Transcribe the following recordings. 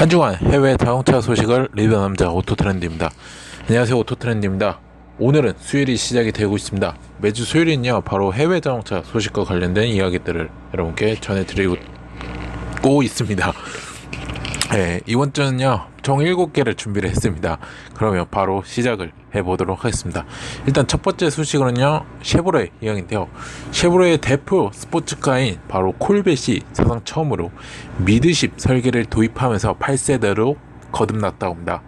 한 주간 해외 자동차 소식을 리뷰 남자 오토트렌드입니다. 안녕하세요 오토트렌드입니다. 오늘은 수요일이 시작이 되고 있습니다. 매주 수요일은요 바로 해외 자동차 소식과 관련된 이야기들을 여러분께 전해드리고 있습니다. 네, 이번 주는요 총 7개를 준비를 했습니다. 그러면 바로 시작을 해보도록 하겠습니다. 일단 첫 번째 소식으로는요 쉐보레 이야기인데요. 쉐보레의 대표 스포츠카인 바로 콜벳이 사상 처음으로 미드십 설계를 도입하면서 8세대로 거듭났다고 합니다.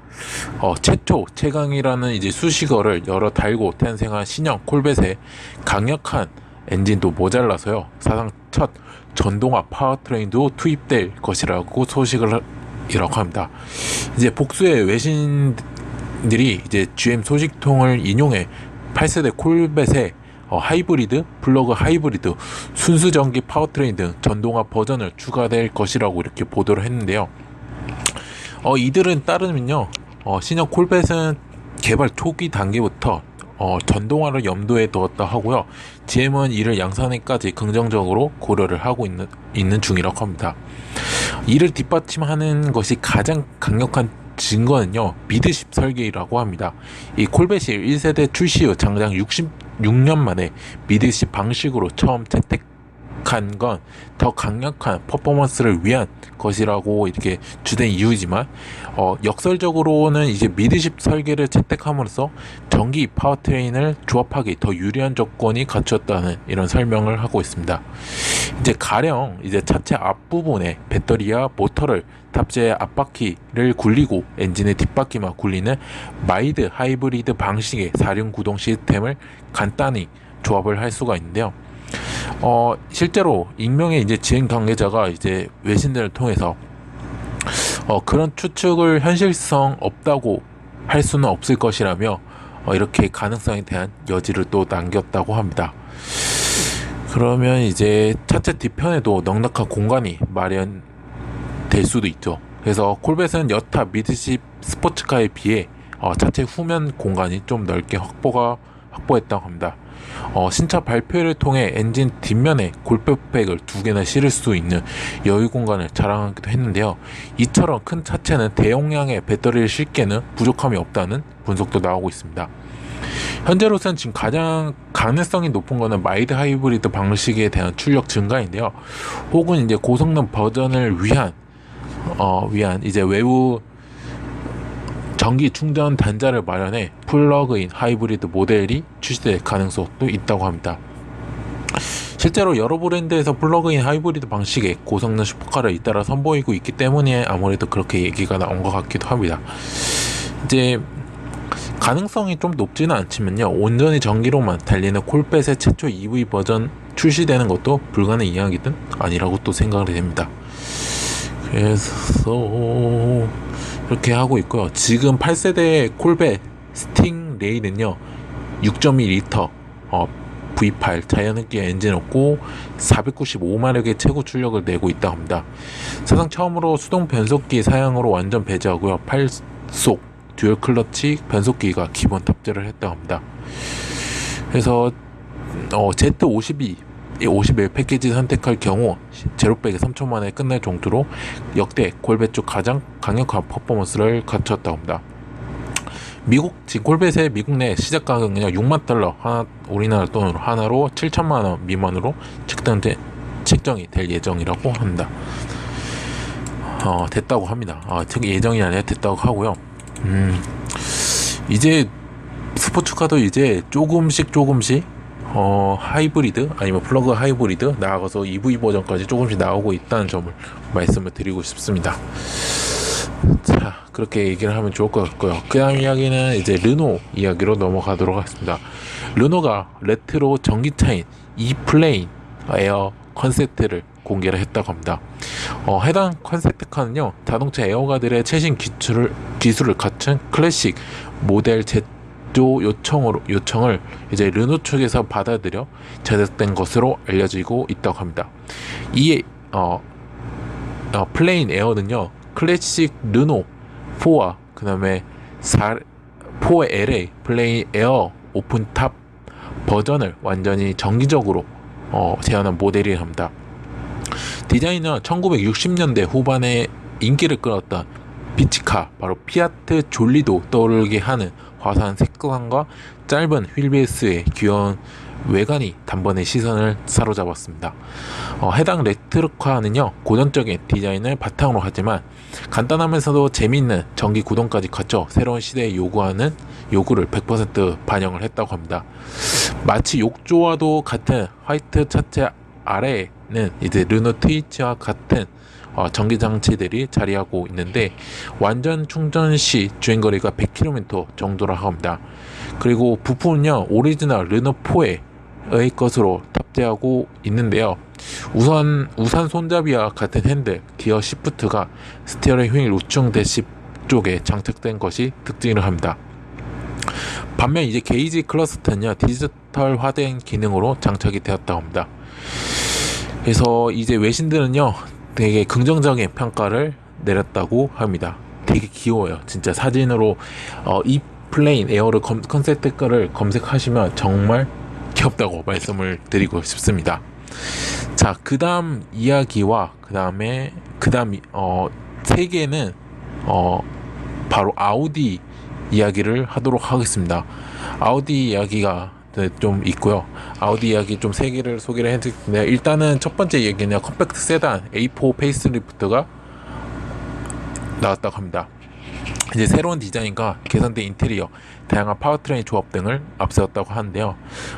어, 최초 최강이라는 이제 수식어를 열어 달고 탄생한 신형 콜벳의 강력한 엔진도 모자라서요 사상 첫 전동화 파워트레인도 투입될 것이라고 소식을 이라고 합니다. 이제 복수의 외신들이 이제 GM 소식통을 인용해 8세대 콜벳의 어, 하이브리드, 플러그 하이브리드, 순수 전기 파워트레인 등 전동화 버전을 추가될 것이라고 이렇게 보도를 했는데요. 어, 이들은 따르면요, 어, 신형 콜벳은 개발 초기 단계부터 어, 전동화를 염두에 두었다 하고요. GM은 이를 양산에까지 긍정적으로 고려를 하고 있는, 있는 중이라고 합니다. 이를 뒷받침하는 것이 가장 강력한 증거는요 미드십 설계라고 합니다. 이 콜벳이 1세대 출시 후 장장 66년 만에 미드십 방식으로 처음 채택 한 건 더 강력한 퍼포먼스를 위한 것이라고 이렇게 주된 이유지만 어, 역설적으로는 이제 미드십 설계를 채택함으로써 전기 파워트레인을 조합하기 더 유리한 조건이 갖췄다는 이런 설명을 하고 있습니다. 이제 가령 이제 차체 앞부분에 배터리와 모터를 탑재해 앞바퀴를 굴리고 엔진의 뒷바퀴만 굴리는 마이드 하이브리드 방식의 사륜 구동 시스템을 간단히 조합을 할 수가 있는데요. 어, 실제로 익명의 이제 지행 관계자가 이제 외신들을 통해서 어, 그런 추측을 현실성 없다고 할 수는 없을 것이라며 어, 이렇게 가능성에 대한 여지를 또 남겼다고 합니다. 그러면 이제 차체 뒤편에도 넉넉한 공간이 마련될 수도 있죠. 그래서 콜벳은 여타 미드십 스포츠카에 비해 어, 차체 후면 공간이 좀 넓게 확보가 확보했다고 합니다. 어, 신차 발표를 통해 엔진 뒷면에 골프백을 두 개나 실을 수 있는 여유 공간을 자랑하기도 했는데요. 이처럼 큰 차체는 대용량의 배터리를 실게는 부족함이 없다는 분석도 나오고 있습니다. 현재로서는 지금 가장 가능성이 높은 것은 마이드 하이브리드 방식에 대한 출력 증가인데요. 혹은 이제 고성능 버전을 위한 어, 위한 이제 외부 전기 충전 단자를 마련해 플러그인 하이브리드 모델이 출시될 가능성도 있다고 합니다. 실제로 여러 브랜드에서 플러그인 하이브리드 방식의 고성능 슈퍼카를 잇따라 선보이고 있기 때문에 아무래도 그렇게 얘기가 나온 것 같기도 합니다. 이제 가능성이 좀 높지는 않지만요. 온전히 전기로만 달리는 콜벳의 최초 EV 버전 출시되는 것도 불가능 이야기는 아니라고 또 생각이 됩니다. 그래서 이렇게 하고 있고요. 지금 8세대 콜벳 스팅 레이는요. 6.2리터 어, V8 자연흡기 엔진 없고 495마력의 최고 출력을 내고 있다 합니다. 사상 처음으로 수동 변속기 사양으로 완전 배제하고요. 8속 듀얼 클러치 변속기가 기본 탑재를 했다 합니다. 그래서 어, Z52 51 패키지 선택할 경우 제로백에 3초 만에 끝날 정도로 역대 골벳 쪽 가장 강력한 퍼포먼스를 갖췄다고 합니다. 미국 지금 골벳의 미국 내 시작 가격은요 6만 달러 하나 우리나라 돈으로 하나로 7천만 원 미만으로 측정돼 책정이 될 예정이라고 합니다. 어 됐다고 합니다. 아 예정이 아니라 됐다고 하고요. 음 이제 스포츠카도 이제 조금씩 조금씩 어, 하이브리드 아니면 플러그 하이브리드 나아가서 EV 버전까지 조금씩 나오고 있다는 점을 말씀을 드리고 싶습니다. 자, 그렇게 얘기를 하면 좋을 것 같고요. 그 다음 이야기는 이제 르노 이야기로 넘어가도록 하겠습니다. 르노가 레트로 전기차인 이플레인 에어 컨셉트를 공개를 했다고 합니다. 어, 해당 컨셉트카는요, 자동차 에어가들의 최신 기술을, 기술을 갖춘 클래식 모델 Z 제조 요청으로 요청을 이제 르노 측에서 받아들여 제작된 것으로 알려지고 있다고 합니다. 이 어, 어, 플레인 에어는요 클래식 르노 4와 그다음에 4 4LA 플레인 에어 오픈 탑 버전을 완전히 정기적으로 어, 제안한 모델이랍니다. 디자인은 1960년대 후반에 인기를 끌었던 비치카 바로 피아트 졸리도 떠오르게 하는 화사한 색감과 짧은 휠베이스의 귀여운 외관이 단번에 시선을 사로잡았습니다. 어, 해당 레트로카는요 고전적인 디자인을 바탕으로 하지만 간단하면서도 재미있는 전기 구동까지 갖춰 새로운 시대에 요구하는 요구를 100% 반영을 했다고 합니다. 마치 욕조와도 같은 화이트 차체 아래에는 이제 르노 트위치와 같은 어, 전기 장치들이 자리하고 있는데 완전 충전 시 주행 거리가 100km 정도라 합니다. 그리고 부품은요 오리지널 르노 4의 것으로 탑재하고 있는데요. 우선 우산 손잡이와 같은 핸들, 기어 시프트가 스티어링 휠 우측 대시 쪽에 장착된 것이 특징을 합니다. 반면 이제 게이지 클러스터는요 디지털화된 기능으로 장착이 되었다고 합니다. 그래서 이제 외신들은요 되게 긍정적인 평가를 내렸다고 합니다. 되게 귀여워요. 진짜 사진으로 어, 이 플레인 에어를 검, 컨셉트 거를 검색하시면 정말 귀엽다고 말씀을 드리고 싶습니다. 자, 그 다음 이야기와 그 다음에 그 다음 어, 세 개는 어, 바로 아우디 이야기를 하도록 하겠습니다. 아우디 이야기가 네, 좀 있고요. 아우디 이야기 좀 세 개를 소개를 해드릴텐데 일단은 첫 번째 얘기는 컴팩트 세단 A4 페이스리프트가 나왔다고 합니다. 이제 새로운 디자인과 개선된 인테리어, 다양한 파워트레인 조합 등을 앞세웠다고 하는데요.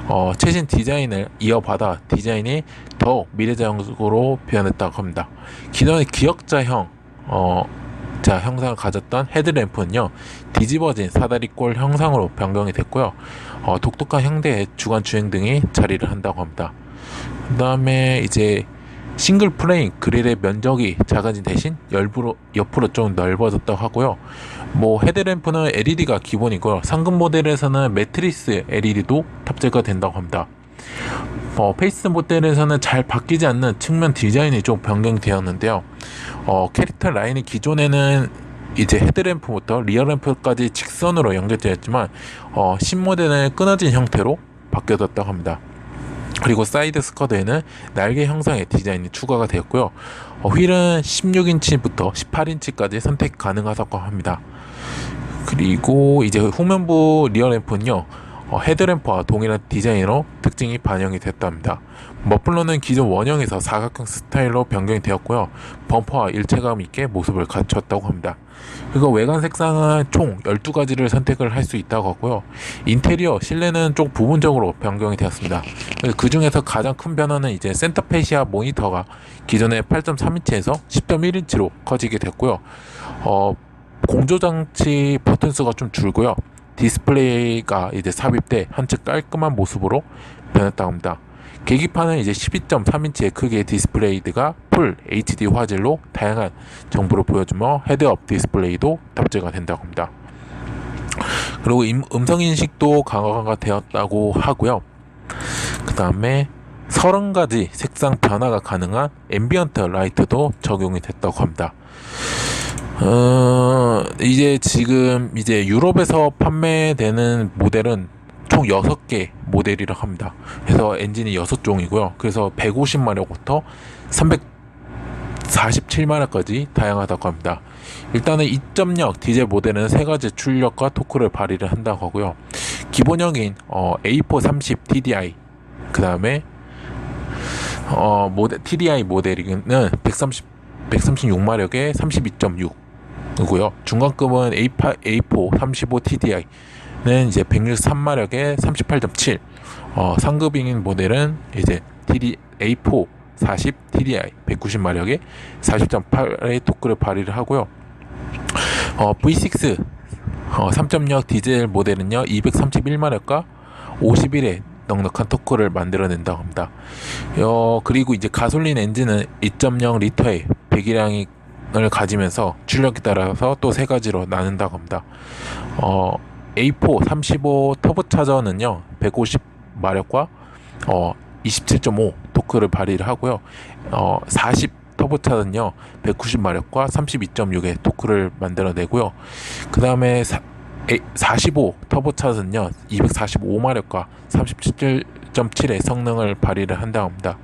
어, 최신 디자인을 이어받아 디자인이 더 미래적으로 표현했다고 합니다. 기존의 기역자형 어, 자 형상을 가졌던 헤드램프는요 뒤집어진 사다리꼴 형상으로 변경이 됐고요 어, 독특한 형태의 주간 주행 등이 자리를 한다고 합니다. 그 다음에 이제 싱글 프레임 그릴의 면적이 작아진 대신 열부로, 옆으로 좀 넓어졌다고 하고요. 뭐 헤드램프는 LED가 기본이고요 상급 모델에서는 매트리스 LED도 탑재가 된다고 합니다. 어, 페이스 모델에서는 잘 바뀌지 않는 측면 디자인이 좀 변경되었는데요. 어, 캐릭터 라인이 기존에는 이제 헤드램프부터 리어램프까지 직선으로 연결되었지만 어, 신모델은 끊어진 형태로 바뀌어졌다고 합니다. 그리고 사이드 스커드에는 날개 형상의 디자인이 추가가 되었고요. 어, 휠은 16인치부터 18인치까지 선택 가능하다고 합니다. 그리고 이제 후면부 리어램프는요. 어, 헤드램프와 동일한 디자인으로 특징이 반영이 됐답니다. 머플러는 기존 원형에서 사각형 스타일로 변경이 되었고요. 범퍼와 일체감 있게 모습을 갖췄다고 합니다. 그리고 외관 색상은 총 12가지를 선택을 할 수 있다고 하고요. 인테리어, 실내는 좀 부분적으로 변경이 되었습니다. 그 중에서 가장 큰 변화는 이제 센터페시아 모니터가 기존의 8.3인치에서 10.1인치로 커지게 됐고요. 어, 공조장치 버튼 수가 좀 줄고요. 디스플레이가 이제 삽입돼 한층 깔끔한 모습으로 변했다고 합니다. 계기판은 이제 12.3인치의 크기의 디스플레이드가 풀 HD 화질로 다양한 정보를 보여주며 헤드업 디스플레이도 탑재가 된다고 합니다. 그리고 임, 음성 인식도 강화가 되었다고 하고요. 그 다음에 30가지 색상 변화가 가능한 앰비언트 라이트도 적용이 됐다고 합니다. 어, 이제 지금 이제 유럽에서 판매되는 모델은 총 6개 모델이라 합니다. 그래서 엔진이 6종이고요. 그래서 150마력부터 347마력까지 다양하다고 합니다. 일단은 2.0 디젤 모델은 세 가지 출력과 토크를 발휘를 한다고 하고요. 기본형인 어, A430 TDI 그 다음에 어, 모델 TDI 모델은 130 136마력에 32.6이 고요. 중간급은 A8, A4 35 TDI는 이제 163마력에 38.7. 어, 상급인 모델은 이제 TD A4 40 TDI 190마력에 40.8의 토크를 발휘를 하고요. 어, V6 어, 3.0 디젤 모델은요 231마력과 51의 넉넉한 토크를 만들어낸다고 합니다. 어, 그리고 이제 가솔린 엔진은 2.0 리터의 배기량이 을 가지면서 출력에 따라서 또 세 가지로 나눈다고 합니다. 어, A4 35 터보차저는요 150 마력과 어, 27.5 토크를 발휘를 하고요. 어, 40 터보차는요 190 마력과 32.6의 토크를 만들어내고요. 그 다음에 45 터보차는요 245 마력과 37.7의 성능을 발휘를 한다고 합니다.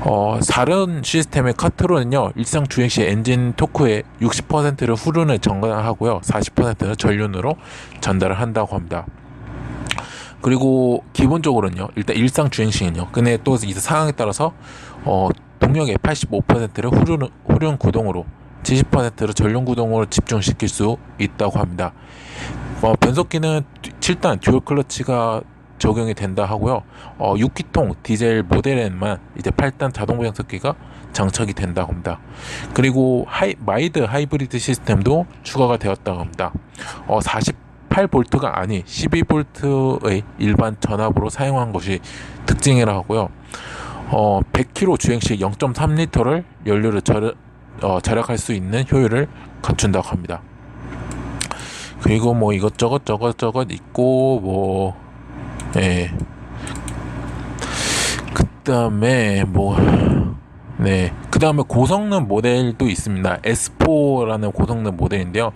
어, 사륜 시스템의 카트로는요 일상 주행 시 엔진 토크의 60%를 후륜에 전가하고요 40%는 전륜으로 전달을 한다고 합니다. 그리고 기본적으로는요 일단 일상 주행 시는요 근데 또 이제 상황에 따라서 어, 동력의 85%를 후륜, 후륜 구동으로 70%를 전륜 구동으로 집중시킬 수 있다고 합니다. 어, 변속기는 7단 듀얼 클러치가 적용이 된다 하고요. 어, 6기통 디젤 모델에만 이제 8단 자동 변속기가 장착이 된다고 합니다. 그리고 하이, 마이드 하이브리드 시스템도 추가가 되었다고 합니다. 어, 48볼트가 아닌 12볼트의 일반 전압으로 사용한 것이 특징이라 하고요. 어, 100km 주행 시 0.3리터를 연료를 절, 어, 절약할 수 있는 효율을 갖춘다고 합니다. 그리고 뭐 이것저것 저것저것 있고 뭐 예. 그 다음에 뭐 네. 그 다음에 고성능 모델도 있습니다. S4라는 고성능 모델인데요.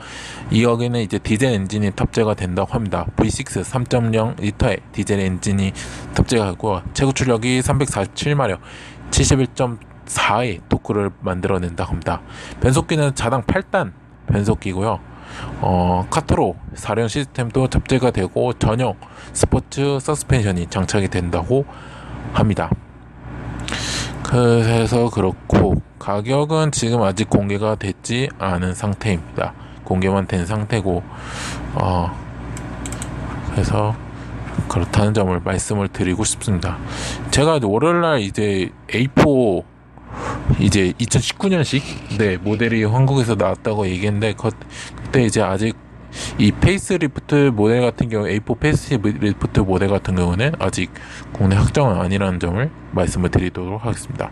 이 여기는 이제 디젤 엔진이 탑재가 된다고 합니다. V6 3.0 리터의 디젤 엔진이 탑재가 되고, 최고 출력이 347마력, 71.4의 토크를 만들어낸다고 합니다. 변속기는 자당 8단 변속기고요. 어, 카트로 사륜 시스템도 탑재가 되고 전용 스포츠 서스펜션이 장착이 된다고 합니다. 그래서 그렇고 가격은 지금 아직 공개가 됐지 않은 상태입니다. 공개만 된 상태고 어, 그래서 그렇다는 점을 말씀을 드리고 싶습니다. 제가 월요일날 이제 A4 이제 2019년식 네 모델이 한국에서 나왔다고 얘기했는데 그 때 이제 아직 이 페이스리프트 모델 같은 경우 A4 페이스리프트 모델 같은 경우는 아직 국내 확정은 아니라는 점을 말씀을 드리도록 하겠습니다.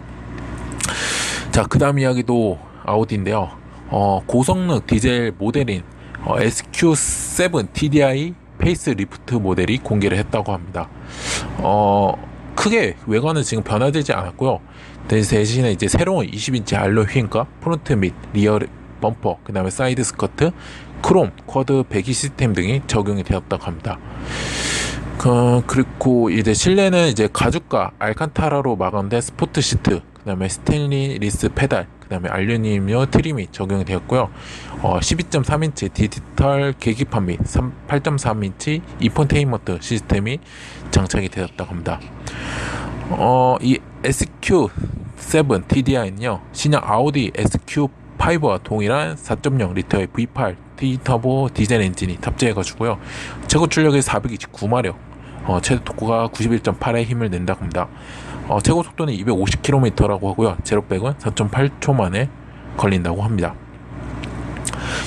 자, 그 다음 이야기도 아우디인데요. 어, 고성능 디젤 모델인 어, SQ7 TDI 페이스리프트 모델이 공개를 했다고 합니다. 어, 크게 외관은 지금 변화되지 않았고요. 대신에 이제 새로운 20인치 알로 휠과 프론트 및 리어 범퍼, 그 다음에 사이드 스커트, 크롬, 쿼드 배기 시스템 등이 적용이 되었다고 합니다. 그, 그리고 이제 실내는 이제 가죽과 알칸타라로 마감된 스포트 시트, 그 다음에 스테인리 리스 페달, 그 다음에 알루미늄 트림이 적용이 되었고요. 어, 12.3인치 디지털 계기판 및 8.3인치 이폰테인먼트 시스템이 장착이 되었다고 합니다. 어, 이 SQ7 TDI는요, 신형 아우디 SQ5와 동일한 4.0 리터의 V8 T터보 디젤 엔진이 탑재해가지고요. 최고 출력이 429마력, 어, 최대 토크가 91.8의 힘을 낸다고 합니다. 어, 최고 속도는 250km라고 하고요. 제로백은 4.8초 만에 걸린다고 합니다.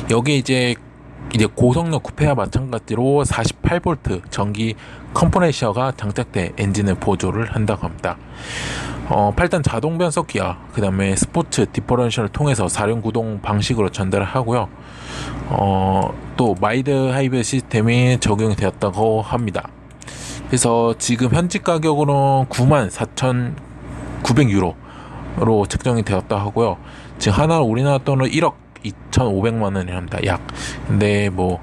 여기 이제 이제 고성능 쿠페와 마찬가지로 48V 전기 컴프레셔가 장착돼 엔진을 보조를 한다고 합니다. 어, 8단 자동 변속기와 그 다음에 스포츠 디퍼런셜을 통해서 사륜 구동 방식으로 전달을 하고요. 어, 또 마이드 하이브 시스템이 적용이 되었다고 합니다. 그래서 지금 현지 가격으로 94,900유로로 책정이 되었다 하고요. 지금 하나 우리나라 돈으로 1억 2,500만 원이랍니다. 약. 근데 뭐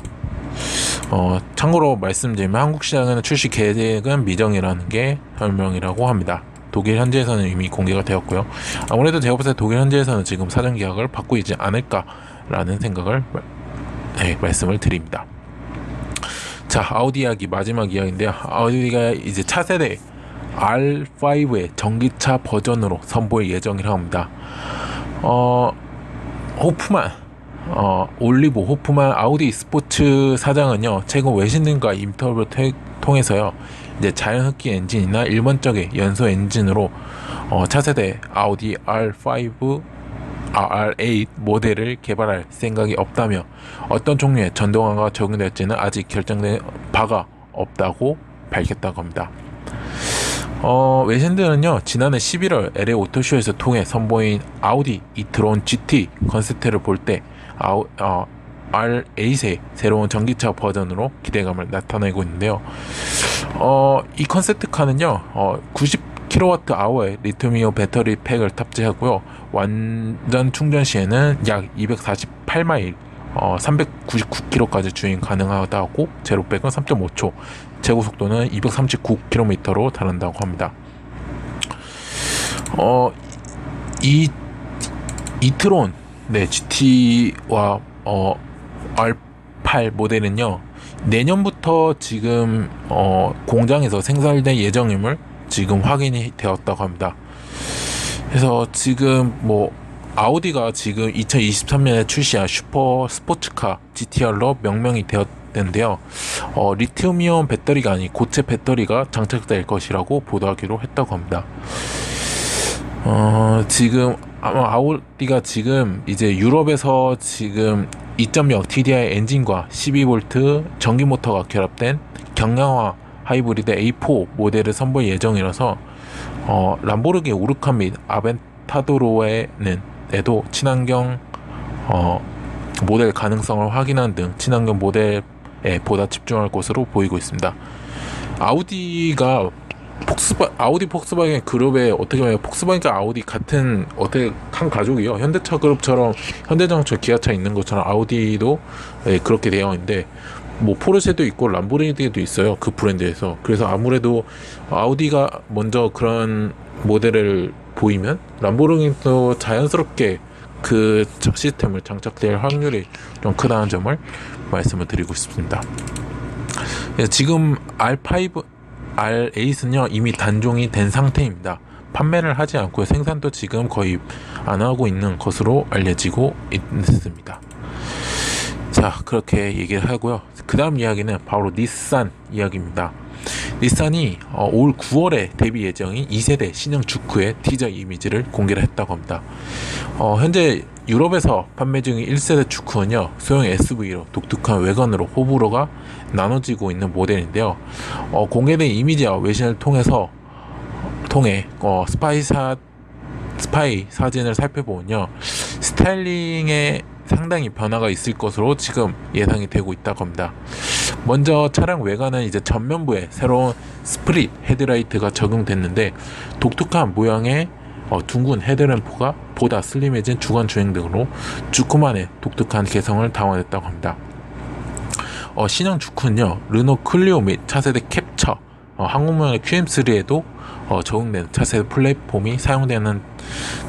어, 참고로 말씀드리면 한국 시장에는 출시 계획은 미정이라는 게 설명이라고 합니다. 독일 현지에서는 이미 공개가 되었고요. 아무래도 때 독일 현지에서는 지금 사전 계약을 받고 있지 않을까라는 생각을 네, 말씀을 드립니다. 자, 아우디 이야기 마지막 이야기인데요. 아우디가 이제 차세대 R5의 전기차 버전으로 선보일 예정이라고 합니다. 어, 호프만 어, 올리브 호프만 아우디 스포츠 사장은요 최근 외신들과 인터뷰를 통해서요 이제 자연 흡기 엔진이나 일반적인 연소 엔진으로 어, 차세대 아우디 R5 아, R8 모델을 개발할 생각이 없다며 어떤 종류의 전동화가 적용될지는 아직 결정된 바가 없다고 밝혔다고 합니다. 어, 외신들은요 지난해 11월 LA 오토쇼에서 통해 선보인 아우디 이트론 GT 컨셉트를 볼 때 아우 어, R8의 새로운 전기차 버전으로 기대감을 나타내고 있는데요. 어, 이 컨셉트카는요, 어, 90kWh의 리튬이온 배터리 팩을 탑재하고요. 완전 충전 시에는 약 248마일, 어, 399km까지 주행 가능하다고 제로백은 3.5초, 제고 속도는 239km로 달한다고 합니다. 어, 이 이트론 네 GT와 어 R8 모델은요 내년부터 지금 어 공장에서 생산될 예정임을 지금 확인이 되었다고 합니다. 그래서 지금 뭐 아우디가 지금 2023년에 출시한 슈퍼 스포츠카 GTR로 명명이 되었는데요. 어, 리튬이온 배터리가 아닌 고체 배터리가 장착될 것이라고 보도하기로 했다고 합니다. 어, 지금 아마 아우디가 지금 이제 유럽에서 지금 2.0 TDI 엔진과 12V 전기 모터가 결합된 경량화 하이브리드 A4 모델을 선보일 예정이라서 어, 람보르기 우르칸 및 아벤타도로에는 에도 친환경 어, 모델 가능성을 확인하는 등 친환경 모델에 보다 집중할 것으로 보이고 있습니다. 아우디가 폭스바 아우디 폭스바겐 그룹의 어떻게 보면 폭스바겐과 아우디 같은 어떻게 한 가족이요. 현대차 그룹처럼 현대자동차, 기아차 있는 것처럼 아우디도 예, 그렇게 되어 있는데 뭐 포르쉐도 있고 람보르니도 있어요. 그 브랜드에서. 그래서 아무래도 아우디가 먼저 그런 모델을 보이면 람보르니도 자연스럽게 그 시스템을 장착될 확률이 좀 크다는 점을 말씀을 드리고 싶습니다. 예, 지금 R5 R 에이스는요 이미 단종이 된 상태입니다. 판매를 하지 않고 생산도 지금 거의 안 하고 있는 것으로 알려지고 있습니다. 자 그렇게 얘기를 하고요. 그 다음 이야기는 바로 닛산 이야기입니다. 닛산이 어, 올 9월에 데뷔 예정인 2세대 신형 주크의 티저 이미지를 공개를 했다고 합니다. 어, 현재 유럽에서 판매 중인 1세대 주크는요 소형 SUV로 독특한 외관으로 호불호가 나눠지고 있는 모델인데요. 어, 공개된 이미지와 외신을 통해서 통해 어, 스파이샷 스파이 사진을 살펴보면요 스타일링에 상당히 변화가 있을 것으로 지금 예상이 되고 있다고 합니다. 먼저 차량 외관은 이제 전면부에 새로운 스프릿 헤드라이트가 적용됐는데 독특한 모양의 어, 둥근 헤드램프가 보다 슬림해진 주간 주행 등으로 주크만의 독특한 개성을 담아냈다고 합니다. 어, 신형 주크는요 르노 클리오 및 차세대 캡처 어, 한국명의 QM3에도 어, 적용된 차세대 플랫폼이 사용되는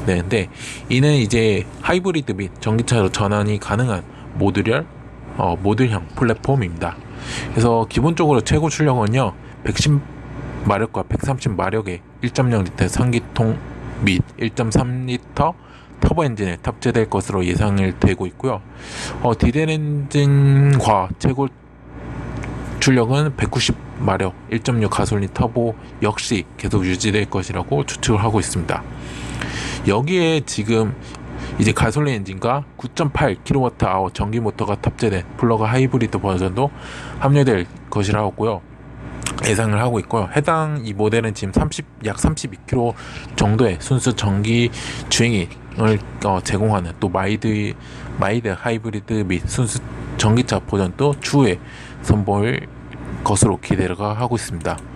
되는데 이는 이제 하이브리드 및 전기차로 전환이 가능한 모듈열 어, 모듈형 플랫폼입니다. 그래서 기본적으로 최고 출력은요 110 마력과 130 마력의 1.0리터 상기통 및 1.3리터 터보 엔진에 탑재될 것으로 예상을 되고 있고요. 어, 디젤 엔진과 최고 출력은 190 마력 1.6 가솔린 터보 역시 계속 유지될 것이라고 추측을 하고 있습니다. 여기에 지금 이제 가솔린 엔진과 9.8kWh 전기 모터가 탑재된 플러그 하이브리드 버전도 합류될 것이라고 하고요. 예상을 하고 있고요. 해당 이 모델은 지금 30, 약 32km 정도의 순수 전기 주행을 어, 제공하는 또 마이드 마이드 하이브리드 및 순수 전기차 버전도 추후에 선보일 것으로 기대가 하고 있습니다.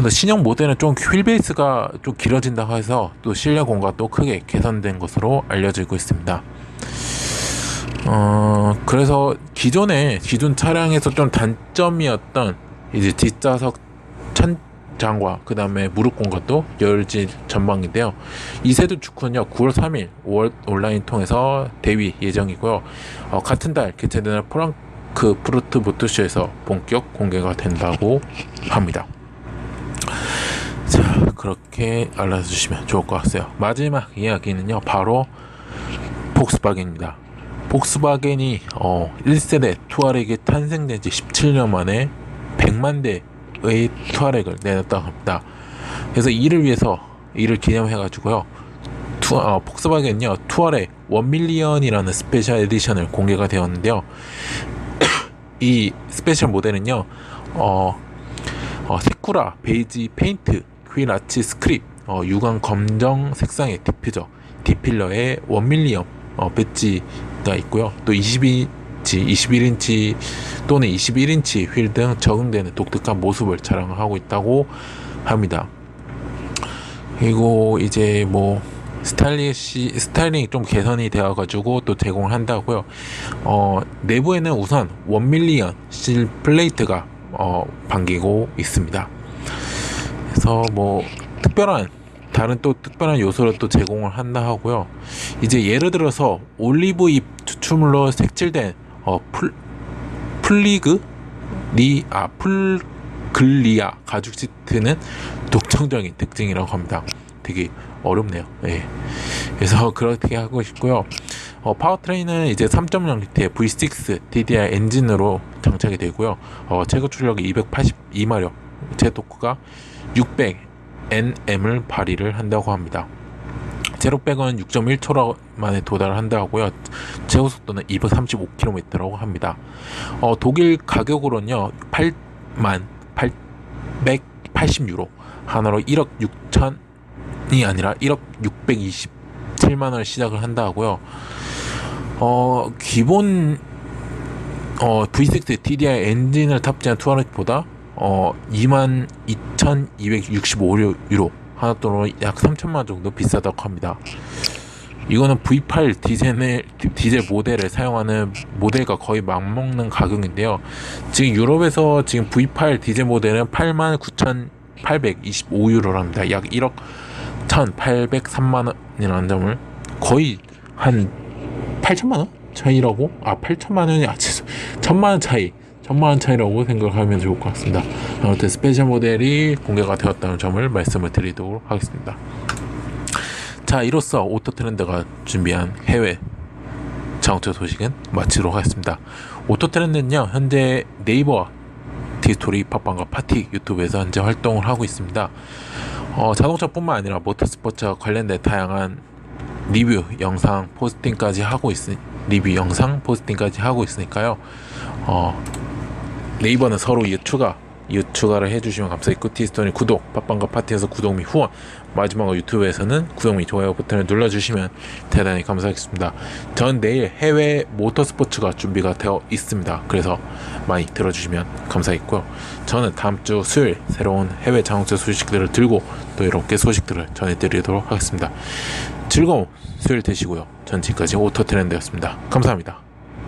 그래서 신형 모델은 좀 휠 베이스가 좀 길어진다고 해서 또 실내 공간도 크게 개선된 것으로 알려지고 있습니다. 어, 그래서 기존에 기존 차량에서 좀 단점이었던 이제 뒷좌석 천장과 그 다음에 무릎 공간도 열지 전망인데요. 이세대 주크는요 9월 3일 5월 온라인 통해서 데뷔 예정이고요. 어, 같은 달 개최되는 프랑크 프루트 모토쇼에서 본격 공개가 된다고 합니다. 자 그렇게 알려주시면 좋을 것 같아요. 마지막 이야기는요 바로 폭스바겐입니다. 폭스바겐이 어, 1세대 투아렉이 탄생된 지 17년 만에 100만 대의 투아렉을 내놨다고 합니다. 그래서 이를 위해서 이를 기념해 가지고요. 투, 어, 폭스바겐요 투아렉 1밀리언이라는 스페셜 에디션을 공개가 되었는데요. 이 스페셜 모델은요. 어, 어, 세쿠라 베이지 페인트 휠 아치 스크립 어, 유광 검정 색상의 디퓨저 디필러에 1밀리언 어, 배지가 있고요. 또 22, 21인치 또는 21인치 휠 등 적응되는 독특한 모습을 자랑하고 있다고 합니다. 그리고 이제 뭐 스타일링 스타일링이 좀 개선이 되어 가지고 또 제공을 한다고요. 어, 내부에는 우선 1밀리언 실 플레이트가 어, 반기고 있습니다. 그래서 뭐 특별한 다른 또 특별한 요소를 또 제공을 한다 하고요. 이제 예를 들어서 올리브잎 추출물로 색칠된 어, 풀 플리그 리 아 풀글리아 가죽 시트는 독창적인 특징이라고 합니다. 되게 어렵네요. 예. 그래서 그렇게 하고 싶고요. 어, 파워트레인은 이제 3.0L의 V6 DDI 엔진으로 장착이 되고요. 어, 최고 출력이 282마력, 제토크가 600Nm을 발휘를 한다고 합니다. 제로백은 6.1초 만에 도달한다 하고요. 최고 속도는 235km라고 합니다. 어, 독일 가격으로는요, 8만 880유로, 하나로 1억 6천이 아니라 1억 627만 원을 시작을 한다 하고요. 어, 기본 어, V6 TDI 엔진을 탑재한 투어렛보다 어, 22,265유로 하나 또는 약 3천만 원 정도 비싸다고 합니다. 이거는 V8 디젤, 디젤 모델을 사용하는 모델과 거의 맞먹는 가격인데요. 지금 유럽에서 지금 V8 디젤 모델은 89,825유로랍니다. 약 1억 1,803만 원이라는 점을 거의 한 8천만 원 차이라고? 아 8천만 원이 아 죄송 천만 원 차이 천만 원 차이라고 생각하면 좋을 것 같습니다. 아무튼 스페셜 모델이 공개가 되었다는 점을 말씀을 드리도록 하겠습니다. 자 이로써 오토 트렌드가 준비한 해외 자동차 소식은 마치도록 하겠습니다. 오토 트렌드는요 현재 네이버와 디스토리 팟빵과 파티 유튜브에서 현재 활동을 하고 있습니다. 어, 자동차뿐만 아니라 모터스포츠와 관련된 다양한 리뷰 영상 포스팅까지 하고 있으 리뷰 영상 포스팅까지 하고 있으니까요. 어, 네이버는 서로 이웃 추가 이웃 추가를 해주시면 감사하겠고 티스톤이 구독 팟빵과 파티에서 구독 및 후원 마지막으로 유튜브에서는 구독 및 좋아요 버튼을 눌러주시면 대단히 감사하겠습니다. 전 내일 해외 모터스포츠가 준비가 되어 있습니다. 그래서 많이 들어주시면 감사하겠고요. 저는 다음 주 수요일 새로운 해외 자동차 소식들을 들고 또 이렇게 소식들을 전해드리도록 하겠습니다. 즐거운 수요일 되시고요. 전 지금까지 오토트렌드였습니다. 감사합니다.